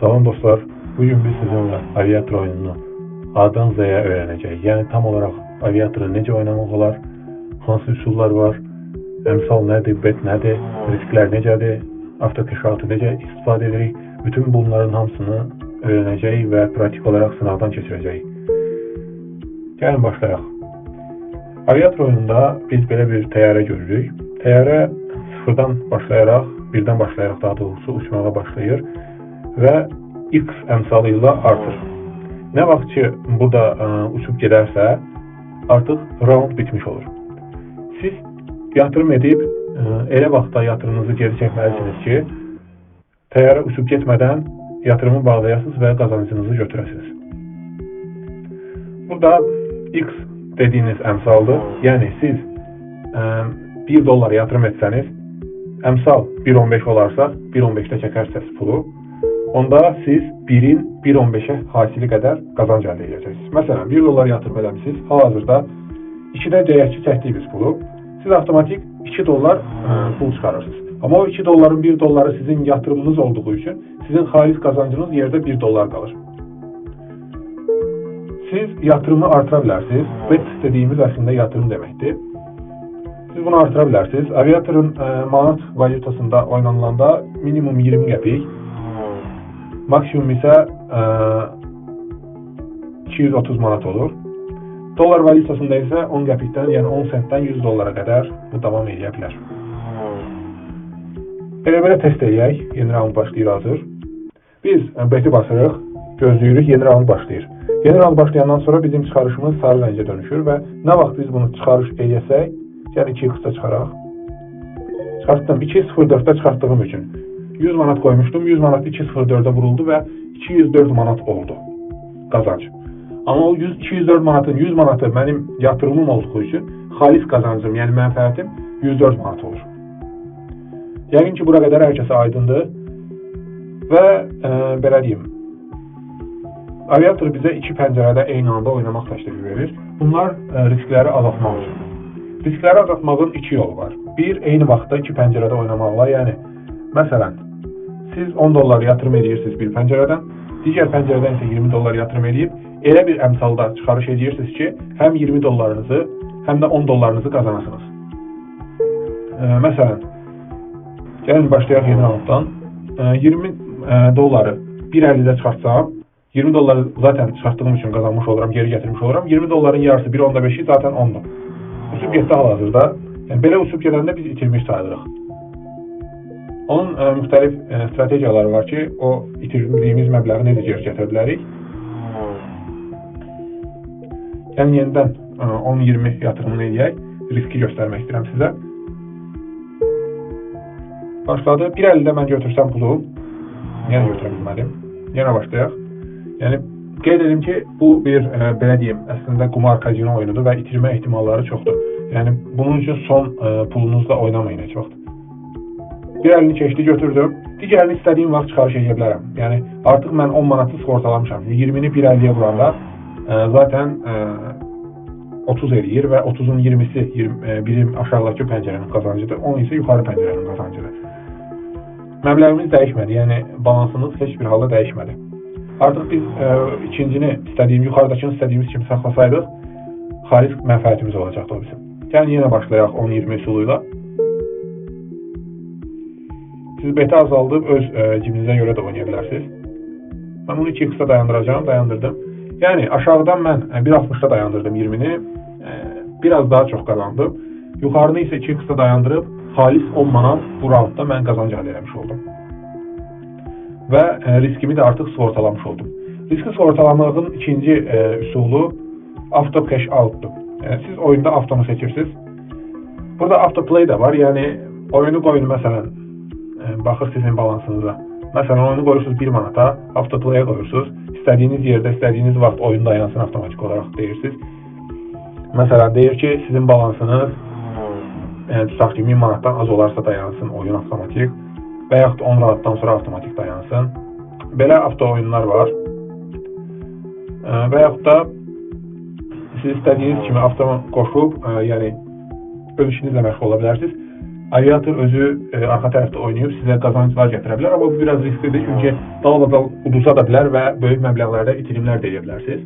Salam dostlar, bugün biz sizinle aviator oyununu A'dan Z'ye öğreneceğiz. Yani tam olarak aviatoru necə oynamaq olar, hansı üsullar var, emsal nədir, bet nədir, risklər necədir, avtokeşaltı necə istifadə edirik. Bütün bunların hamısını öğreneceğiz ve pratik olarak sınavdan keçirəcəyik. Gəlin başlayaq. Aviator oyununda biz belə bir təyyarə görürük. Təyyarə sıfırdan başlayaraq, birdən başlayaraq daha doğrusu uçmağa başlayır və x əmsalı ilə artır. Nə vaxt ki burada ə, uçub gedərsə, artıq round bitmiş olur. Siz yatırım edib ə, elə vaxtda yatırımınızı geri çəkməlisiniz ki, təyyarə uçub getmədən yatırımı bağlayasınız və qazancınızı götürəsiniz. Burada x dediğiniz əmsaldır. Yəni siz ə, 1 dollar yatırım etsəniz, əmsal 1.15 olarsa, 1.15-də çəkərsəz pulu, onda siz 1-in 1.15-ə hasili qədər qazanc əldə edəcəksiniz. Məsələn, 1 dollar yatırım eləmisiniz, hal-hazırda 2-də deyək ki, çəkdiyiniz pulu, siz avtomatik 2 dollar ə, pul çıxarırsınız. Amma o 2 dolların 1 dolları sizin yatırımınız olduğu üçün sizin xalis qazancınız yerdə 1 dollar qalır. Siz yatırımı artıra bilərsiniz. Bet dediyimiz əslində yatırım deməkdir. Siz bunu artıra bilərsiniz. Aviatorun ə, manat valyutasında oynanılanda minimum 20 qəpik, maksimum isə ə, 230 manat olur. Dollar valyutasında isə 10 qəpikdən, yəni 10 sentdən 100 dollara qədər bu davam edə bilər. Elə belə test eləyək. Yeni round başlayır hazır. Biz ə, beti basırıq, gözləyirik, yeni round başlayır. Yeni round başlayandan sonra bizim çıxarışımız sarı rəngə dönüşür və nə vaxt biz bunu çıxarış eləyəsək, yəni 2 xısa çıxaraq. Çıxartdım 2.04-də çıxartdığım üçün 100 manat qoymuşdum. 100 manat 2.04-də vuruldu və 204 manat oldu qazanc. Amma o 100 204 manatın 100 manatı mənim yatırımım olduğu üçün xalis qazancım, yəni mənfəətim 104 manat olur. Yəqin ki, bura qədər hər kəsə aydındır. Və e, belə deyim, aviator bizə iki pəncərədə eyni anda oynamaq təklifi verir. Bunlar e, riskləri azaltmaq üçün. Riskləri azaltmağın iki yolu var. Bir, eyni vaxtda iki pəncərədə oynamaqla, yəni məsələn, siz 10 dollar yatırım edirsiniz bir pəncərədən, digər pəncərədən isə 20 dollar yatırım edib, elə bir əmsalda çıxarış edirsiniz ki, həm 20 dollarınızı, həm də 10 dollarınızı qazanasınız. E, məsələn, gəlin başlayaq yeni rounddan. E, 20 e, dolları 1.50-də çıxartsam, 20 doları zaten çıxartdığım üçün qazanmış oluram, geri gətirmiş oluram. 20 doların yarısı 1.5'i zaten 10'dur. Uçub getdi hal-hazırda. Yəni belə uçub gedəndə biz itirmiş sayılırıq. Onun ə, müxtəlif ə, strategiyaları var ki, o itirdiyimiz məbləği necə geri gətirə bilərik. Yəni yenidən 10-20 yatırımını eləyək. Riski göstərmək istəyirəm sizə. Başladı. 1.50-də mən götürsəm pulu, yenə götürə bilmədim. Yenə başlayaq. Yəni qeyd edim ki, bu bir ə, belə deyim, əslində qumar kazino oyunudur və itirmə ehtimalları çoxdur. Yəni bunun üçün son ə, pulunuzla oynamayın heç vaxt. Bir əlini keçdi, götürdüm. Digərini istədiyim vaxt çıxarış edə bilərəm. Yəni artıq mən 10 manatı sığortalamışam. 20-ni 1.50-yə vuranda ə, zaten ə, 30 eləyir və 30-un 20-si 20, ə, birim aşağıdakı pəncərənin qazancıdır, 10 isə yuxarı pəncərənin qazancıdır. Məbləğimiz dəyişmədi, yəni balansımız heç bir halda dəyişmədi. Artıq biz ə, ikincini istədiyimiz, yuxarıdakını istədiyimiz kimi saxlasaydıq, xalis mənfəətimiz olacaqdı o bizim. Gəlin yenə başlayaq 10-20 üsulu ilə. Siz beti azaldıb öz ə, cibinizə görə də oynaya bilərsiniz. Mən bunu 2 xısa dayandıracağım, dayandırdım. Yəni aşağıdan mən 1.60-da dayandırdım 20-ni, biraz daha çox qazandım. Yuxarını isə 2 xısa dayandırıb xalis 10 manat bu roundda mən qazanc əldə etmiş oldum. Və riskimi də artıq sığortalamış oldum. Riski sığortalamağın ikinci ə, üsulu auto cash out'dur. Yəni siz oyunda avtonu seçirsiniz. Burada auto play də var. Yəni oyunu qoyun məsələn baxır sizin balansınıza. Məsələn oyunu qoyursunuz 1 manata, auto play qoyursunuz. İstədiyiniz yerdə, istədiyiniz vaxt oyun dayansın avtomatik olaraq deyirsiniz. Məsələn deyir ki, sizin balansınız yəni tutaq ki, 1000 manatdan az olarsa dayansın oyun avtomatik və yaxud 10 manatdan sonra avtomatik dayansın. Belə avto oyunlar var. Və yaxud da siz istədiyiniz kimi avtoma qoşub, ə, yəni öz işinizlə məşğul ola bilərsiniz. Aviator özü e, arxa tərəfdə oynayıb sizə qazanclar gətirə bilər, amma bu biraz risklidir çünki dalbadal uduza da bilər və böyük məbləğlərdə itirimlər də edə bilərsiniz.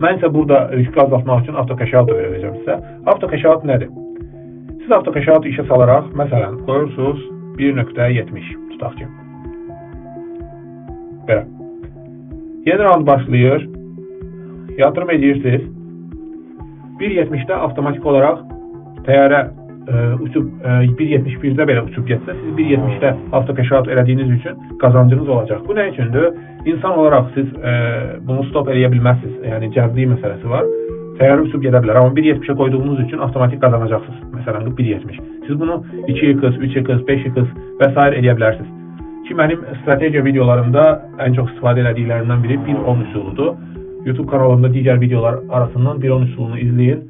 Mən isə burada riski azaltmaq üçün avtokaşaut öyrədəcəm sizə. Avtokaşaut nədir? Siz avtokaşaut işə salaraq, məsələn, qoyursunuz 1.70 tutaq ki. Belə. Yeni round başlayır. Yatırım edirsiniz. 1.70-də avtomatik olaraq təyyarə e, uçub e, 1.71-də belə uçub getsə, siz 1.70-də avtokaşaut elədiyiniz üçün qazancınız olacaq. Bu nə üçündür? İnsan olaraq siz e, bunu stop eləyə bilməzsiniz. Yəni cəzli məsələsi var. Təyyarə uçub gedə bilər, amma 1.70-ə qoyduğunuz üçün avtomatik qazanacaqsınız. Məsələn, 1.70. Siz bunu 2x, 3x, 5x və s. eləyə bilərsiniz. Ki mənim strategiya videolarımda ən çox istifadə elədiklərimdən biri 1.10 üsuludur. YouTube kanalımda digər videolar arasından 1.10 üsulunu izləyin.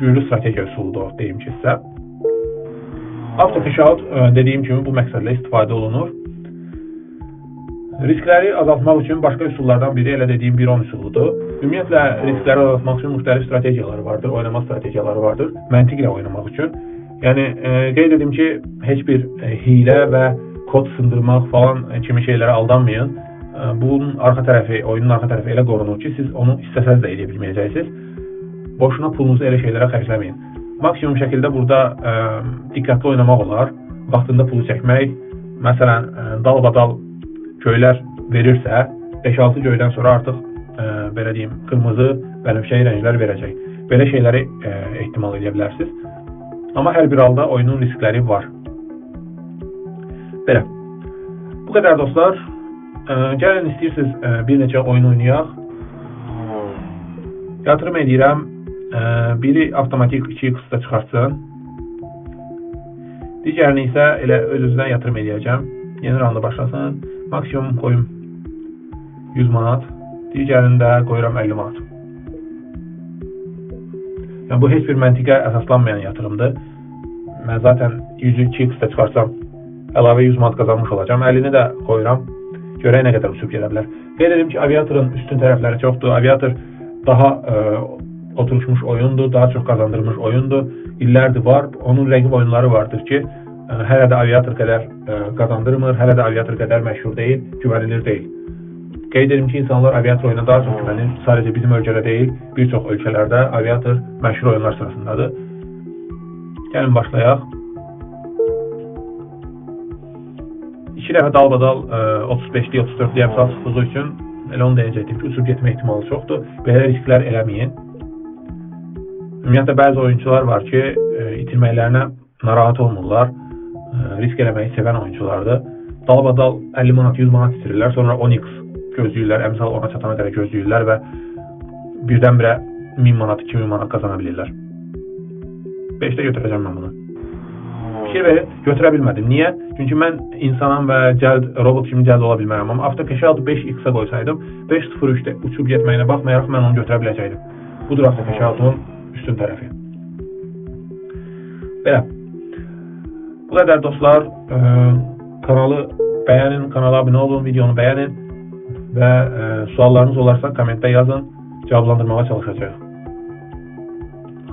Güclü strategiya üsuludur deyim ki sizə. Autofishout ə, dediyim kimi bu məqsədlə istifadə olunur. Riskləri azaltmaq üçün başqa üsullardan biri elə dediyim 1.10 üsuludur. Ümumiyyətlə riskləri azaltmaq üçün müxtəlif strategiyalar vardır, oynama strategiyaları vardır, məntiqlə oynamaq üçün. Yəni e, qeyd edim ki, heç bir e, hilə və kod sındırmaq falan kimi şeylərə aldanmayın. E, bunun arxa tərəfi, oyunun arxa tərəfi elə qorunur ki, siz onu istəsəz də edə bilməyəcəksiniz. Boşuna pulunuzu elə şeylərə xərcləməyin. Maksimum şəkildə burada ə, diqqətli oynamaq olar. Vaxtında pulu çəkmək, məsələn, ə, dalbadal göylər verirsə, 5-6 göydən sonra artıq ə, belə deyim, qırmızı, bənövşəyi rənglər verəcək. Belə şeyləri ə, ehtimal edə bilərsiniz. Amma hər bir halda oyunun riskləri var. Belə. Bu qədər dostlar. Ə, gəlin istəyirsiniz ə, bir neçə oyun oynayaq. Yatırım edirəm. Biri avtomatik 2x-da çıxartsın. Digərini isə elə öz-özünə yatırım edəcəm. Yeni randa başlasın. Maksimum qoyum 100 manat. Digərində qoyuram 50 manat. Yəni bu heç bir məntiqə əsaslanmayan yatırımdır. Mən zaten 100-ü 2x-də çıxarsam əlavə 100 manat qazanmış olacağam. 50-ni də qoyuram. Görək nə qədər uçub gedə bilər. Qeyd edim ki, aviatorun üstün tərəfləri çoxdur. Aviator daha ə, oturmuş oyundur, daha çox qazandırmış oyundur. İllərdir var. Onun rəqib oyunları vardır ki, ə, hələ də aviator qədər ə, qazandırmır, hələ də aviator qədər məşhur deyil, güvənilir deyil. Qeyd edim ki, insanlar aviator oyuna daha çox güvənir. Sadəcə bizim ölkədə deyil, bir çox ölkələrdə aviator məşhur oyunlar sırasındadır. Gəlin başlayaq. İki dəfə dalbadal ə, 35-li, 34-li əmsal çıxdığı üçün elə onu deyəcəkdim ki, uçub getmə ehtimalı çoxdur. Belə risklər eləməyin. Ümumiyyətlə bəzi oyunçular var ki, ə, itirməklərinə narahat olmurlar. Ə, risk eləməyi sevən oyunçulardır. Dalbadal 50 manat, 100 manat itirirlər, sonra 10x gözləyirlər, əmsal ona çatana qədər gözləyirlər və birdən-birə 1000 manat, 2000 manat qazana bilirlər. 5-də götürəcəm mən bunu. Fikir verin, götürə bilmədim. Niyə? Çünki mən insanam və cəld robot kimi cəld ola bilmərəm. Amma avtokeşə 5x-ə qoysaydım, 5.03-də uçub getməyinə baxmayaraq mən onu götürə biləcəkdim. Budur avtokeşə üstün tərəfi. Belə. Bu qədər dostlar. Ə, kanalı bəyənin, kanala abunə olun, videonu bəyənin və ə, suallarınız olarsa kommentdə yazın, cavablandırmağa çalışacağıq.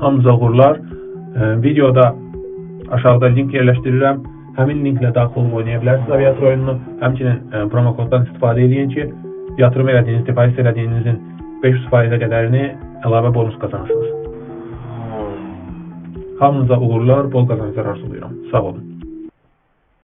Hamınıza uğurlar. Ə, videoda aşağıda link yerləşdirirəm. Həmin linklə daxil olub oynaya bilərsiniz aviator oyununu. Həmçinin ə, promo koddan istifadə edin ki, yatırım elədiyiniz, depozit elədiyinizin 500% qədərini əlavə bonus qazanırsınız. Hamınıza uğurlar, bol qazanclar arzulayıram. Sağ olun.